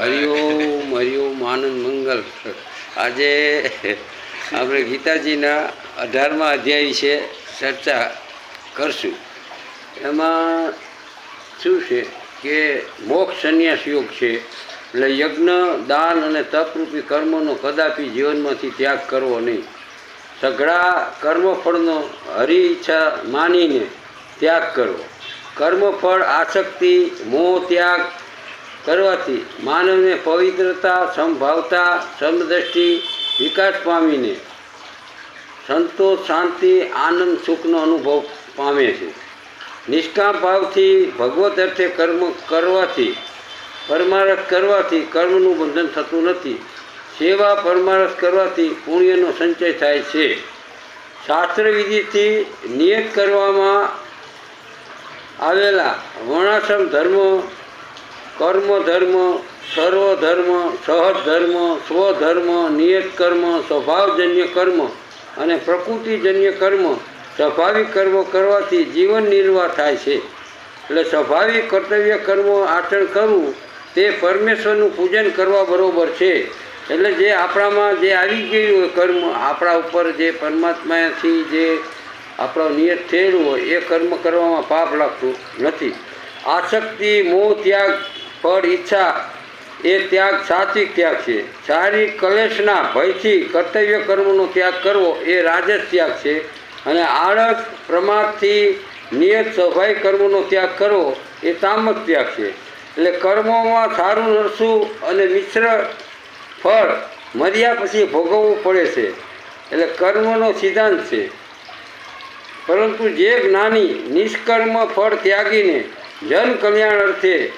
હરિઓમ હરિઓમ આનંદ મંગલ. આજે આપણે ગીતાજીના અઢારમા અધ્યાય વિશે ચર્ચા કરશું. એમાં શું છે કે મોક્ષ સંન્યાસ યોગ છે. એટલે યજ્ઞ, દાન અને તપરૂપી કર્મોનો કદાપી જીવનમાંથી ત્યાગ કરવો નહીં. સઘળા કર્મફળનો હરિ ઈચ્છા માનીને ત્યાગ કરવો. કર્મફળ, આસક્તિ, મોહ, ત્યાગ કરવાથી માનવને પવિત્રતા, સમભાવતા, સમદ્રષ્ટિ, વિકાસ પામીને સંતોષ શાંતિ, આનંદ, સુખનો અનુભવ પામે છે. નિષ્કામ ભાવથી ભગવત અર્થે કર્મ કરવાથી પરમારથ કરવાથી કર્મનું બંધન થતું નથી. સેવા પરમારથ કરવાથી પુણ્યનો સંચય થાય છે. શાસ્ત્ર વિધિથી નિયત કરવામાં આવેલા વર્ણાશ્રમ ધર્મ કર્મ, ધર્મ સર્વ ધર્મ સહજ ધર્મ સ્વધર્મ નિયત કર્મ સ્વભાવજન્ય કર્મ અને પ્રકૃતિજન્ય કર્મ સ્વાભાવિક કર્મ કરવાથી જીવન નિર્વાહ થાય છે. એટલે સ્વાભાવિક કર્તવ્ય કર્મ આચરણ કરવું તે પરમેશ્વરનું પૂજન કરવા બરોબર છે. એટલે જે આપણામાં જે આવી ગયું હોય કર્મ, આપણા ઉપર જે પરમાત્માથી જે આપણો નિયત થયેલું હોય એ કર્મ કરવામાં પાપ લાગતું નથી. આસક્તિ, મોહ, ત્યાગ ફળ ઈચ્છા એ ત્યાગ સાત્વિક ત્યાગ છે. શારીરિક કલેશના ભયથી કર્તવ્ય કર્મનો ત્યાગ કરવો એ રાજસ ત્યાગ છે. અને આળસ પ્રમાદથી નિયત સ્વાભાવિક કર્મનો ત્યાગ કરવો એ તામક ત્યાગ છે. એટલે કર્મોમાં સારું નરસું અને મિશ્ર ફળ મર્યા પછી ભોગવવું પડે છે. એટલે કર્મનો સિદ્ધાંત છે. પરંતુ જે જ્ઞાની નિષ્કર્મ ફળ ત્યાગીને જન કલ્યાણ અર્થે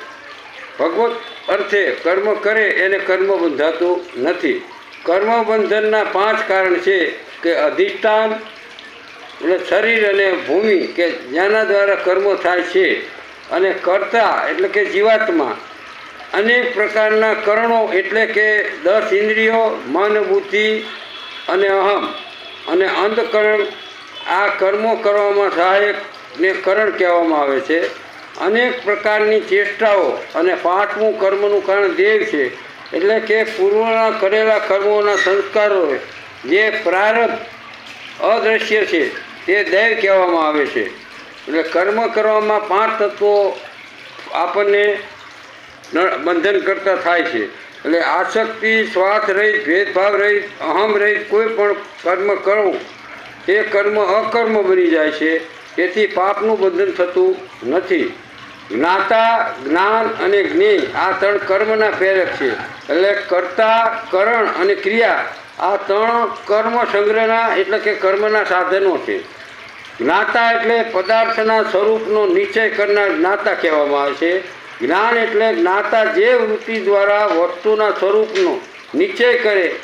ભગવત અર્થે કર્મ કરે એને કર્મ બંધાતું નથી. કર્મ બંધનના પાંચ કારણ છે કે અધિષ્ઠાન એટલે શરીર અને ભૂમિ કે જેના દ્વારા કર્મો થાય છે અને કર્તા એટલે કે જીવાત્મા. અનેક પ્રકારના કરણો એટલે કે દસ ઇન્દ્રિયો, મન, બુદ્ધિ અને અહમ. અને અંધકરણ આ કર્મો કરવામાં સહાયક ને કરણ કહેવામાં આવે છે. અનેક પ્રકારની ચેષ્ટાઓ અને પાંચમું કર્મનું કારણ દેવ છે. એટલે કે પૂર્વના કરેલા કર્મોના સંસ્કારો જે પ્રારબ્ધ અદ્રશ્ય છે તે દૈવ કહેવામાં આવે છે. એટલે કર્મ કરવામાં પાંચ તત્વો આપણને બંધન કરતા થાય છે. એટલે આસક્તિ, સ્વાર્થ રહિત, ભેદભાવ રહિત, અહમ રહિત કોઈ પણ કર્મ કરવું, તે કર્મ અકર્મ બની જાય છે. તેથી પાપનું બંધન થતું નથી. જ્ઞાતા, જ્ઞાન અને જ્ઞેય આ ત્રણ કર્મના પ્રેરક છે. એટલે કર્તા, કરણ અને ક્રિયા આ ત્રણ કર્મ સંગ્રહના એટલે કે કર્મના સાધનો છે. જ્ઞાતા એટલે પદાર્થના સ્વરૂપનો નિશ્ચય કરનાર જ્ઞાતા કહેવામાં આવે છે. જ્ઞાન એટલે જ્ઞાતા જે વૃત્તિ દ્વારા વસ્તુના સ્વરૂપનો નિશ્ચય કરે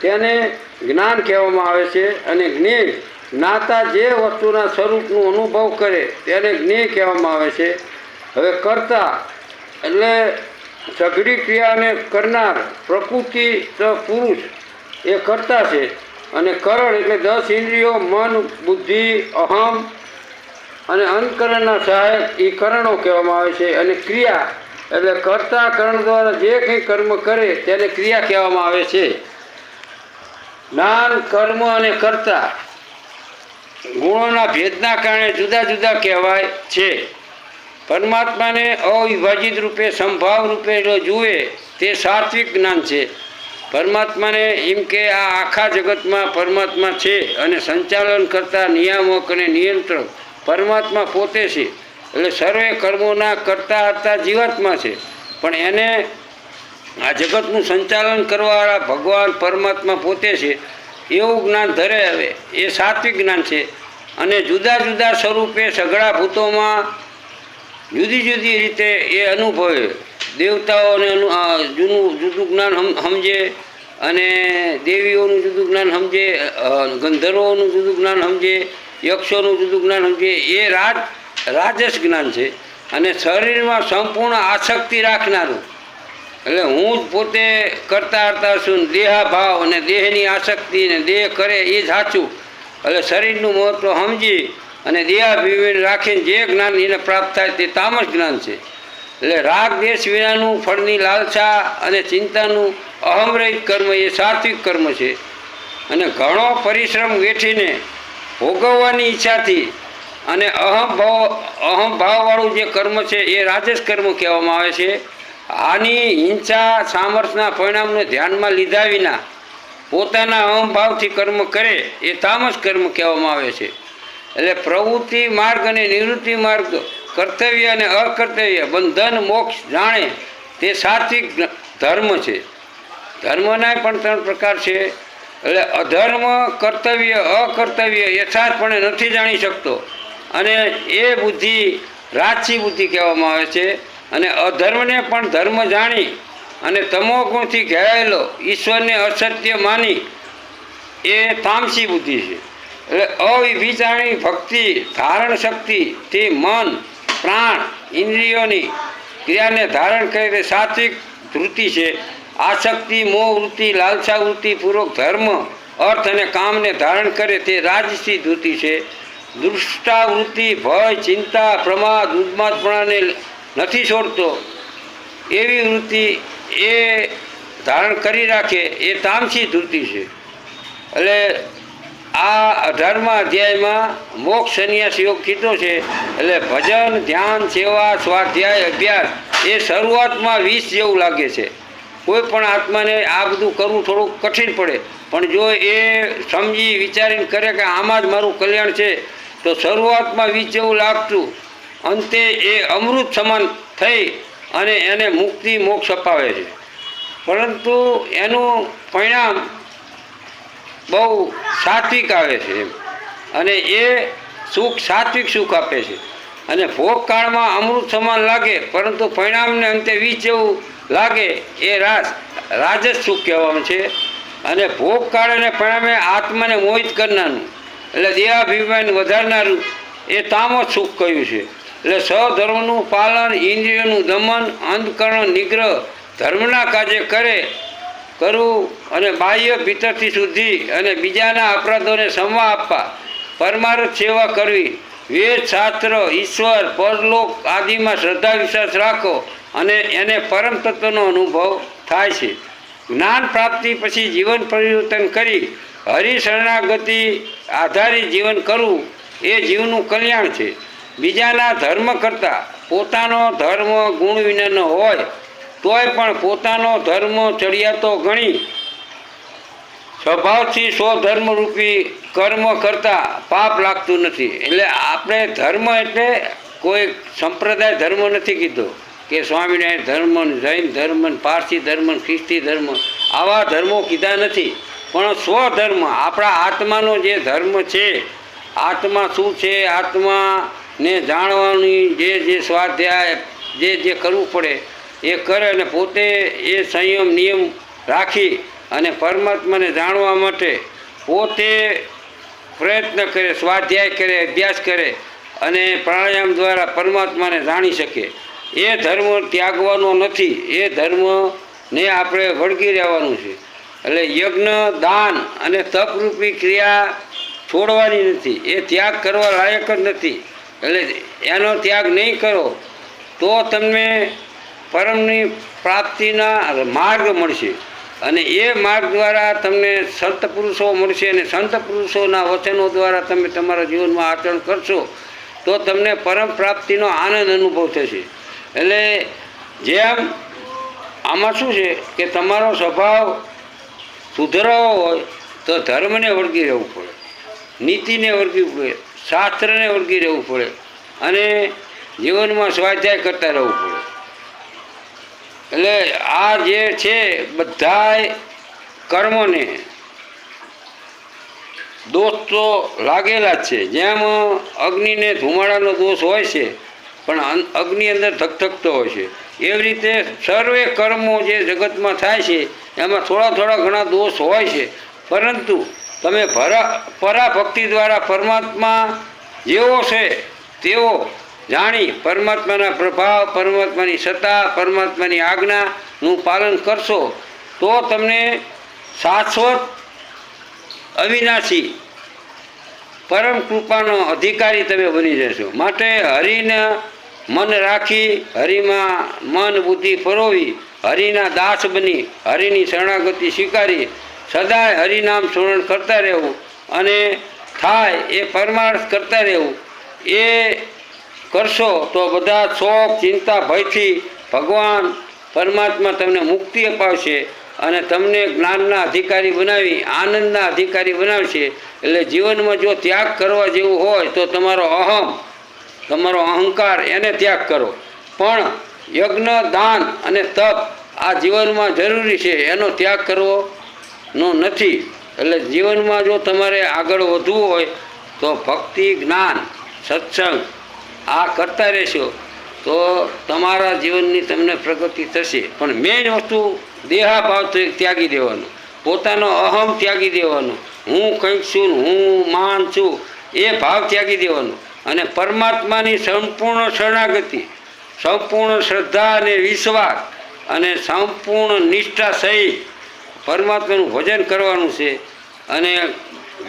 તેને જ્ઞાન કહેવામાં આવે છે અને જ્ઞેય જ્ઞાતા જે વસ્તુના સ્વરૂપનું અનુભવ કરે તેને જ્ઞેય કહેવામાં આવે છે. હવે કરતા એટલે સઘળી ક્રિયાને કરનાર પ્રકૃતિ પુરુષ એ કરતા છે. અને કરણ એટલે દસ ઇન્દ્રિયો, મન, બુદ્ધિ, અહમ અને અંતકરણના સહાયક એ કરણો કહેવામાં આવે છે. અને ક્રિયા એટલે કરતા કરણ દ્વારા જે કંઈ કર્મ કરે તેને ક્રિયા કહેવામાં આવે છે. જ્ઞાન, કર્મ અને કરતા ગુણોના ભેદના કારણે જુદા જુદા કહેવાય છે. પરમાત્માને અવિભાજિત રૂપે સંભાવ રૂપે જુએ, તે સાત્વિક જ્ઞાન છે. પરમાત્માને એમ કે આ આખા જગતમાં પરમાત્મા છે અને સંચાલન કરતા નિયામક અને નિયંત્રક પરમાત્મા પોતે છે. એટલે સર્વે કર્મોના કરતા હતા જીવાત્મા છે. પણ એને આ જગતનું સંચાલન કરવાવાળા ભગવાન પરમાત્મા પોતે છે. એવું જ્ઞાન ધરે હવે. એ સાત્વિક જ્ઞાન છે. અને જુદા જુદા સ્વરૂપે સઘળા ભૂતોમાં જુદી જુદી રીતે એ અનુભવે. દેવતાઓને જૂનું, જુદું જ્ઞાન સમજે અને દેવીઓનું જુદું જ્ઞાન સમજે ગંધર્વોનું જુદું જ્ઞાન સમજે યક્ષોનું જુદું જ્ઞાન સમજે એ રાજ, રાજસ જ્ઞાન છે. અને શરીરમાં સંપૂર્ણ આસક્તિ રાખનારું. એટલે હું જ પોતે કરતા કરતા છું, દેહાભાવ અને દેહની આસક્તિ ને દેહ કરે એ જ સાચું. એટલે શરીરનું મહત્ત્વ સમજી અને દેહાભિમાન રાખીને જે જ્ઞાન એને પ્રાપ્ત થાય તે તામસ જ્ઞાન છે. એટલે રાગ દેશ વિનાનું, ફળની લાલસા અને ચિંતાનું અહમરહિત કર્મ એ સાત્વિક કર્મ છે. અને ઘણો પરિશ્રમ વેઠીને ભોગવવાની ઈચ્છાથી અને અહમભાવ અહમભાવવાળું જે કર્મ છે એ રાજસ કર્મ કહેવામાં આવે છે. આની હિંસા સામર્થના, પરિણામને ધ્યાનમાં લીધા વિના પોતાના અહમભાવથી કર્મ કરે એ તામસ કર્મ કહેવામાં આવે છે. એટલે પ્રવૃત્તિ માર્ગ અને નિવૃત્તિ માર્ગ કર્તવ્ય અને અકર્તવ્ય બંધન મોક્ષ જાણે તે સાત્વિક ધર્મ છે. ધર્મના પણ ત્રણ પ્રકાર છે. એટલે અધર્મ, કર્તવ્ય, અકર્તવ્ય યથાર્થપણે નથી જાણી શકતો. અને એ બુદ્ધિ રાજસી બુદ્ધિ કહેવામાં આવે છે. અને અધર્મને પણ ધર્મ જાણી અને તમો ઘેરાયેલો ઈશ્વરને અસત્ય માની એ તામસી બુદ્ધિ છે. એટલે અવિચારણી ભક્તિ, ધારણ શક્તિથી મન, પ્રાણ, ઇન્દ્રિયોની ક્રિયાને ધારણ કરે તે સાત્વિક વૃત્તિ છે. આસક્તિ, મોહ વૃત્તિ, લાલસા વૃત્તિ પૂર્વક ધર્મ, અર્થ અને કામને ધારણ કરે તે રાજસી વૃત્તિ છે. દુષ્ટાવૃત્તિ ભય, ચિંતા, પ્રમાદ, ઉન્માદપણાને નથી છોડતો. એવી વૃત્તિ એ ધારણ કરી રાખે એ તામસી વૃત્તિ છે. એટલે આ અઢારમા અધ્યાયમાં મોક્ષ સંન્યાસ યોગ કીધો છે, એટલે ભજન, ધ્યાન, સેવા, સ્વાધ્યાય, અભ્યાસ, એ શરૂઆતમાં વીસ જેવું લાગે છે. કોઈ પણ આત્માને આ બધું કરવું થોડુંક કઠિન પડે, પણ જો એ સમજી વિચારીને કરે કે આમાં જ મારું કલ્યાણ છે, તો શરૂઆતમાં વીસ જેવું લાગતું. અંતે એ અમૃત સમાન થઈ અને એને મુક્તિ, મોક્ષ અપાવે છે. પરંતુ એનું પરિણામ બહુ સાત્વિક આવે છે એમ. અને એ સુખ, સાત્વિક સુખ આપે છે. અને ભોગકાળમાં અમૃત સમાન લાગે, પરંતુ પરિણામને અંતે વીજ જેવું લાગે, એ રાસ, રાજસ સુખ કહેવામાં છે. અને ભોગકાળ અને પરિણામે આત્માને મોહિત કરનારનું એટલે દેહાભિમાન વધારનારું, એ તામો સુખ કહ્યું છે. એટલે સધર્મનું પાલન, ઇન્દ્રિયોનું દમન, અંધકરણ, નિગ્રહ, ધર્મના કાર્ય કરે કરવું અને બાહ્ય ભીતરથી શુદ્ધિ અને બીજાના અપરાધોને સમવા આપવા. પરમાર્થ સેવા કરવી. વેદ, શાસ્ત્ર, ઈશ્વર, પરલોક આદિમાં શ્રદ્ધા, વિશ્વાસ રાખો અને એને પરમ તત્વનો અનુભવ થાય છે. જ્ઞાન પ્રાપ્તિ પછી જીવન પરિવર્તન કરી હરિશરણાગતિ આધારિત જીવન કરવું એ જીવનું કલ્યાણ છે. બીજાના ધર્મ કરતાં પોતાનો ધર્મ ગુણ વિનાનો હોય તોય પણ પોતાનો ધર્મ ચડિયાતો ગણી. સ્વભાવથી સ્વધર્મરૂપી કર્મ કરતાં પાપ લાગતું નથી. એટલે આપણે ધર્મ એટલે કોઈ સંપ્રદાય ધર્મ નથી કીધો કે સ્વામિનારાયણ ધર્મ, જૈન ધર્મ, પારસી ધર્મ, ખ્રિસ્તી ધર્મ, આવા ધર્મો કીધા નથી. પણ સ્વધર્મ આપણા આત્માનો જે ધર્મ છે, આત્મા શું છે, આત્માને જાણવાની જે જે સ્વાધ્યાય, જે જે કરવું પડે એ કરે અને પોતે એ સંયમ, નિયમ રાખી અને પરમાત્માને જાણવા માટે પોતે પ્રયત્ન કરે, સ્વાધ્યાય કરે, અભ્યાસ કરે અને પ્રાણાયામ દ્વારા પરમાત્માને જાણી શકે. એ ધર્મ ત્યાગવાનો નથી, એ ધર્મને આપણે વળગી રહેવાનું છે. એટલે યજ્ઞ, દાન અને તપરૂપી ક્રિયા છોડવાની નથી, એ ત્યાગ કરવા લાયક જ નથી. એટલે એનો ત્યાગ નહીં કરો, તો તમને પરમની પ્રાપ્તિના માર્ગ મળશે. અને એ માર્ગ દ્વારા તમને સંત પુરુષો મળશે અને સંત પુરુષોના વચનો દ્વારા તમે તમારા જીવનમાં આચરણ કરશો, તો તમને પરમ પ્રાપ્તિનો આનંદ અનુભવ થશે. એટલે જેમ આમાં શું છે કે તમારો સ્વભાવ સુધરાવો હોય, તો ધર્મને વળગી રહેવું પડે, નીતિને વળગી પડે, શાસ્ત્રને વળગી રહેવું પડે, અને જીવનમાં સ્વાધ્યાય કરતા રહેવું પડે. એટલે આ જે છે બધાય કર્મોને દોષ તો લાગેલા જ છે. જેમ અગ્નિને ધુમાડાનો દોષ હોય છે, પણ અગ્નિ અંદર ધકધકતો હોય છે. એવી રીતે સર્વે કર્મો જે જગતમાં થાય છે, એમાં થોડા થોડા ઘણા દોષ હોય છે. પરંતુ તમે ભરા, પરાભક્તિ દ્વારા પરમાત્મા જેવો છે, તેવો જાણી પરમાત્માના પ્રભાવ, પરમાત્માની સત્તા, પરમાત્માની આજ્ઞાનું પાલન કરશો તો તમને શાશ્વત અવિનાશી પરમ કૃપાનો અધિકારી તમે બની જશો. માટે હરિના મન રાખી હરિમાં મન બુદ્ધિ ફરોવી હરિના દાસ બની, હરિની શરણાગતિ સ્વીકારી, સદાય હરિનામ સ્મરણ કરતા રહેવું અને થાય એ પરમાર્થ કરતા રહેવું એ કરશો તો બધા શોખ ચિંતા, ભયથી ભગવાન પરમાત્મા તમને મુક્તિ અપાવશે અને તમને જ્ઞાનના અધિકારી બનાવી, આનંદના અધિકારી બનાવશે. એટલે જીવનમાં જો ત્યાગ કરવા જેવું હોય તો તમારો અહમ, તમારો અહંકાર એને ત્યાગ કરો. પણ યજ્ઞ, દાન અને તપ આ જીવનમાં જરૂરી છે, એનો ત્યાગ કરવો નો નથી. એટલે જીવનમાં જો તમારે આગળ વધવું હોય તો ભક્તિ, જ્ઞાન, સત્સંગ આ કરતા રહેશો તો તમારા જીવનની તમને પ્રગતિ થશે. પણ મેઇન વસ્તુ દેહાભાવ તો ત્યાગી દેવાનો. પોતાનો અહમ ત્યાગી દેવાનો. હું કંઈક છું, હું માન છું, એ ભાવ ત્યાગી દેવાનો. અને પરમાત્માની સંપૂર્ણ શરણાગતિ, સંપૂર્ણ શ્રદ્ધા અને વિશ્વાસ અને સંપૂર્ણ નિષ્ઠા સહિત પરમાત્માનું ભજન કરવાનું છે. અને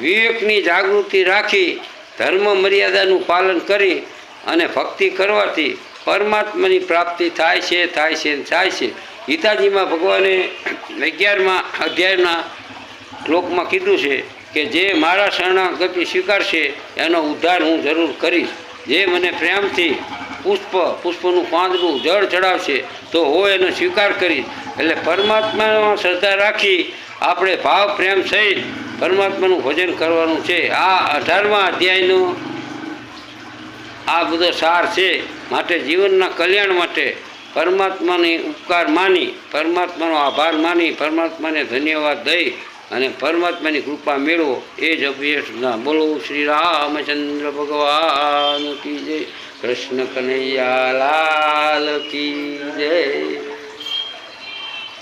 વિવેકની જાગૃતિ રાખી ધર્મ મર્યાદાનું પાલન કરી અને ભક્તિ કરવાથી પરમાત્માની પ્રાપ્તિ થાય છે થાય છે થાય છે. ગીતાજીમાં ભગવાને અગિયારમાં અધ્યાયના શ્લોકમાં કીધું છે કે જે મારા શરણાગતિ સ્વીકારશે, એનો ઉદ્ધાર હું જરૂર કરીશ. જે મને પ્રેમથી પુષ્પ, પુષ્પનું પાંદડું જળ ચડાવશે, તો હું એનો સ્વીકાર કરીશ. એટલે પરમાત્મામાં શ્રદ્ધા રાખી આપણે ભાવ, પ્રેમ સહિત પરમાત્માનું ભજન કરવાનું છે. આ અઢારમા અધ્યાયનો આ બધો સાર છે. માટે જીવનના કલ્યાણ માટે પરમાત્માની ઉપકાર માની, પરમાત્માનો આભાર માની, પરમાત્માને ધન્યવાદ દઈ અને પરમાત્માની કૃપા મેળવો. એ જ અભ્યર્થના બોલો શ્રી રામચંદ્ર ભગવાન કી જય. કૃષ્ણ કનૈયા લાલ કી જય.